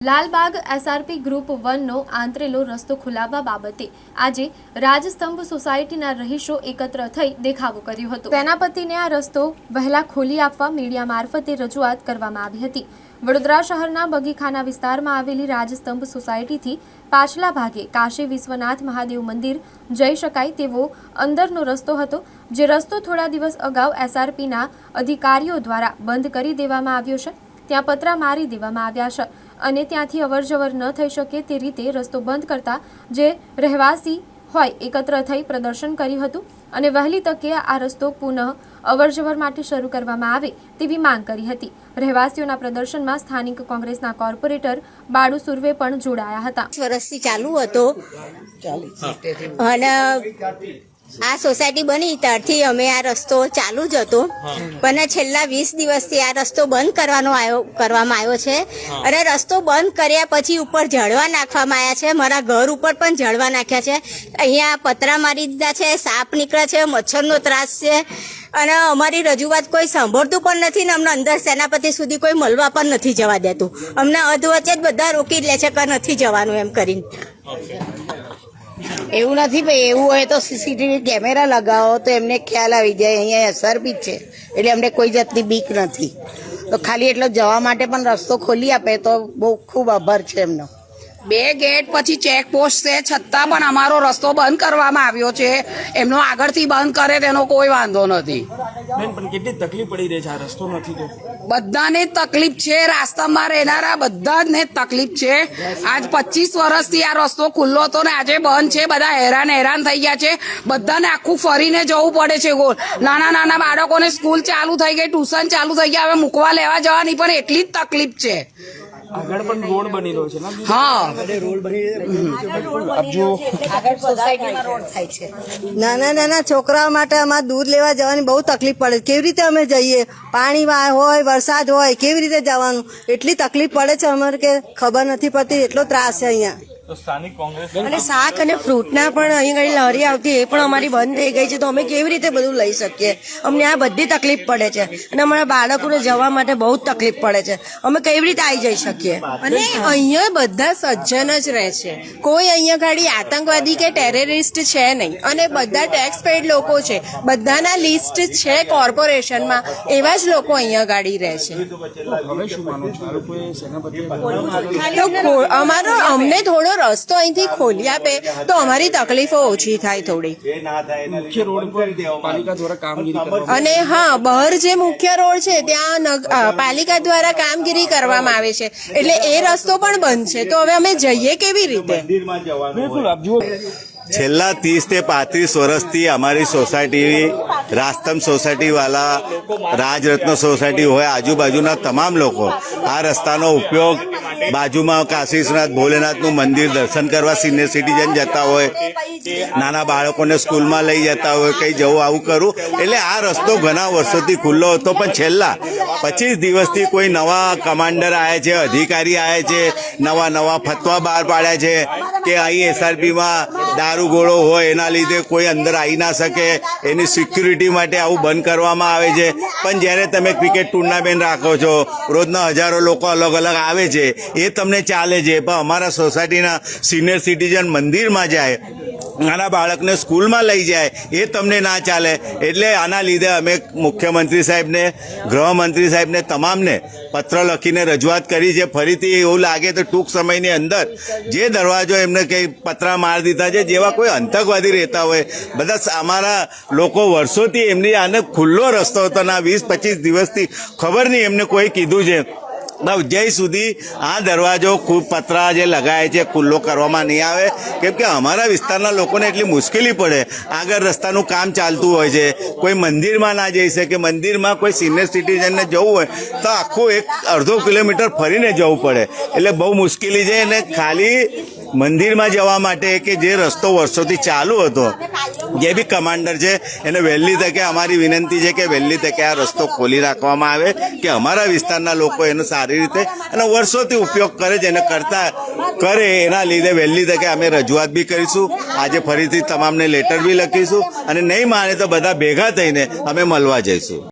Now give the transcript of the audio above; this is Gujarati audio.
લાલબાગ એસઆરપી ગ્રુપ વનનો આંતરેલો રસ્તો ખુલાવવા બાબતે આજે રાજસ્તંભ સોસાયટીના રહીશો એકત્ર થઈ દેખાવો કર્યો હતો. સેનાપતિને આ રસ્તો વહેલા ખોલી આપવા મીડિયા મારફતે રજૂઆત કરવામાં આવી હતી. વડોદરા શહેરના બગીખાના વિસ્તારમાં આવેલી રાજસ્તંભ સોસાયટીથી પાછલા ભાગે કાશી વિશ્વનાથ મહાદેવ મંદિર જઈ શકાય તેવો અંદરનો રસ્તો હતો, જે રસ્તો થોડા દિવસ અગાઉ એસઆરપીના અધિકારીઓ દ્વારા બંધ કરી દેવામાં આવ્યો છે. ત્યાં પતરા મારી દેવામાં આવ્યા છે. અને ત્યાંથી અવરજવર ન થઈ શકે તે રીતે રસ્તો બંધ કરતા જે રહેવાસી હોય એકત્ર થઈ પ્રદર્શન કર્યું હતું અને વહેલી તકે આ રસ્તો પુનઃ અવરજવર માટે શરૂ કરવામાં આવે તેવી માંગ કરી હતી. રહેવાસીઓના પ્રદર્શનમાં સ્થાનિક કોંગ્રેસના કોર્પોરેટર બાળુ સુર્વે પણ જોડાયા હતા. વર્ષથી ચાલુ હતો. અને આ સોસાયટી બની ત્યારથી અમે આ રસ્તો ચાલુ જ હતો. પણ છેલ્લા વીસ દિવસથી આ રસ્તો બંધ કરવાનો આવ્યો કરવામાં આવ્યો છે. અને રસ્તો બંધ કર્યા પછી ઉપર ઝાડવા નાખવામાં આવ્યા છે. મારા ઘર ઉપર પણ ઝાડવા નાખ્યા છે. અહીંયા પતરા મારી દીધા છે સાપ નીકળે છે મચ્છરનો ત્રાસ છે. અને અમારી રજૂઆત કોઈ સાંભળતું પણ નથી ને અમને અંદર સેનાપતિ સુધી કોઈ મળવા પણ નથી જવા દેતું. અમને અધવચ્ચે જ બધા રોકી લે છે કે નથી જવાનું એમ કરીને. એવું નથી ભાઈ, એવું હોય તો સીસીટીવી કેમેરા લગાવો તો એમને ખ્યાલ આવી જાય, અહીંયા એસઆરપી જ છે. એટલે એમને કોઈ જાતની બીક નથી. તો ખાલી એટલો જવા માટે પણ રસ્તો ખોલી આપે તો બહુ ખૂબ આભાર છે એમનો. બે ગેટ પછી ચેકપોસ્ટ છે છતાં પણ અમારો રસ્તો બંધ કરવામાં આવ્યો છે. એમનો આગળથી બંધ કરે તેનો કોઈ વાંધો નથી. પણ કેટલી તકલીફ પડી રહી છે આ રસ્તો નથી તો? બધાને તકલીફ છે રાસ્તામાં રહેનારા બધા ને તકલીફ છે. આજ પચીસ વર્ષથી આ રસ્તો ખુલ્લો હતો ને આજે બંધ છે બધા હેરાન હેરાન થઈ ગયા છે. બધાને આખું ફરીને જવું પડે છે ગોલ નાના નાના બાળકોને સ્કૂલ ચાલુ થઈ ગઈ ટ્યુશન ચાલુ થઈ ગયા હવે મૂકવા લેવા જવાની પણ એટલી જ તકલીફ છે. આગળ પણ રોડ બની રહ્યો છે ને હા. જો રોડ થાય છે. નાના નાના છોકરાઓ માટે અમારે દૂધ લેવા જવાની બહુ તકલીફ પડે કેવી રીતે અમે જઈએ? પાણી હોય વરસાદ હોય કેવી રીતે જવાનું? એટલી તકલીફ પડે છે અમારે કે ખબર નથી પડતી. એટલો ત્રાસ છે અહીંયા. અને શાક અને ફ્રૂટના પણ અહીં આગળ લારી આવતી એ પણ અમારી બંધ થઈ ગઈ છે. તો અમે કેવી રીતે બધું લઈ શકીએ? અમને આ બધી તકલીફ પડે છે. અને અમારા બાળકોને જવા માટે બહુ જ તકલીફ પડે છે. અમે કેવી રીતે આવી જઈ શકીએ? અને અહીંયા બધા સજ્જન જ રહે છે. કોઈ અહીંયા ખાલી આતંકવાદી કે ટેરરિસ્ટ છે નહીં. અને બધા ટેક્સ પેડ લોકો છે. બધાના લિસ્ટ છે કોર્પોરેશનમાં એવા જ લોકો અહીંયા ગાડી રહે છે. અમારો અમને થોડો રસ્તો અહીંથી ખોલી આપે તો અમારી તકલીફો ઓછી થાય થોડી. મુખ્ય રોડ પર પાલિકા દ્વારા કામગીરી અને હા બહાર જે મુખ્ય રોડ છે ત્યાં નગ- પાલિકા દ્વારા કામગીરી કરવામાં આવે છે. એટલે એ રસ્તો પણ બંધ છે. તો હવે અમે જઈએ કેવી રીતે? બિલકુલ આપ જુઓ. છેલ્લા ત્રીસ તે પાંત્રીસ વર્ષથી અમારી સોસાયટી રાસ્તમ સોસાયટીવાળા રાજરત્ન સોસાયટી હોય, આજુબાજુના તમામ લોકો, આ રસ્તાનો ઉપયોગ બાજુમાં કાશી ભોલેનાથનું મંદિર દર્શન કરવા સિનિયર સિટીઝન જતા હોય, નાના બાળકોને સ્કૂલમાં લઈ જતા હોય, કંઈ જવું આવું કરું. એટલે આ રસ્તો ઘણા વર્ષોથી ખુલ્લો હતો, પણ છેલ્લા પચીસ દિવસથી કોઈ નવા કમાન્ડર આવ્યા છે, અધિકારી આવ્યા છે નવા નવા ફતવા બહાર પાડ્યા છે કે અહીં એસઆરપીમાં દારૂગોળો હોય એના લીધે કોઈ અંદર આવી ના શકે. એની સિક્યુરિટી માટે આવું બંધ કરવામાં આવે છે. પણ જ્યારે તમે ક્રિકેટ ટુર્નામેન્ટ રાખો છો, રોજના હજારો લોકો અલગ અલગ આવે છે. એ તમને ચાલે છે. પણ અમારા સોસાયટીના સિનિયર સિટીઝન મંદિરમાં જાય નાના બાળકને સ્કૂલમાં લઈ જાય, એ તમને ના ચાલે. એટલે આના લીધે અમે મુખ્યમંત્રી સાહેબને, ગૃહમંત્રી સાહેબને, તમામને પત્ર લખીને રજૂઆત કરી છે. ફરીથી એવું લાગે તો ટૂંક સમયની અંદર જે દરવાજો એમને કંઈ પતરા માર દીધા છે, જેવા કોઈ આતંકવાદી રહેતા હોય. બધા અમારા લોકો વર્ષોથી એમની આને ખુલ્લો રસ્તો હતો ના વીસ પચીસ દિવસથી ખબર નહીં એમને કોઈ કીધું છે. જય સુધી આ દરવાજો ખૂબ પતરા જે લગાય છે, ખુલ્લો કરવામાં નહીં આવે. કેમ કે અમારા વિસ્તારના લોકોને એટલી મુશ્કેલી પડે. આગળ રસ્તાનું કામ ચાલતું હોય છે. કોઈ મંદિરમાં ના જઈ શકે, મંદિરમાં કોઈ સિનિયર સિટીઝનને જવું હોય, તો આખું એક અડધો કિલોમીટર ફરીને જવું પડે. એટલે બહુ મુશ્કેલી છે અને ખાલી મંદિરમાં જવા માટે કે જે રસ્તો વર્ષોથી ચાલુ હતો, જે બી કમાન્ડર છે, એને વહેલી તકે અમારી વિનંતી છે કે વહેલી તકે આ રસ્તો ખોલી રાખવામાં આવે, કે અમારા વિસ્તારના લોકો એનો સારી રીતે અને વર્ષોથી ઉપયોગ કરે છે, એને કરતા કરે, એના લીધે વહેલી તકે અમે રજૂઆત બી કરીશું. આજે ફરીથી તમામને લેટર બી લખીશું અને નહીં માને તો બધા ભેગા થઈને અમે મળવા જઈશું.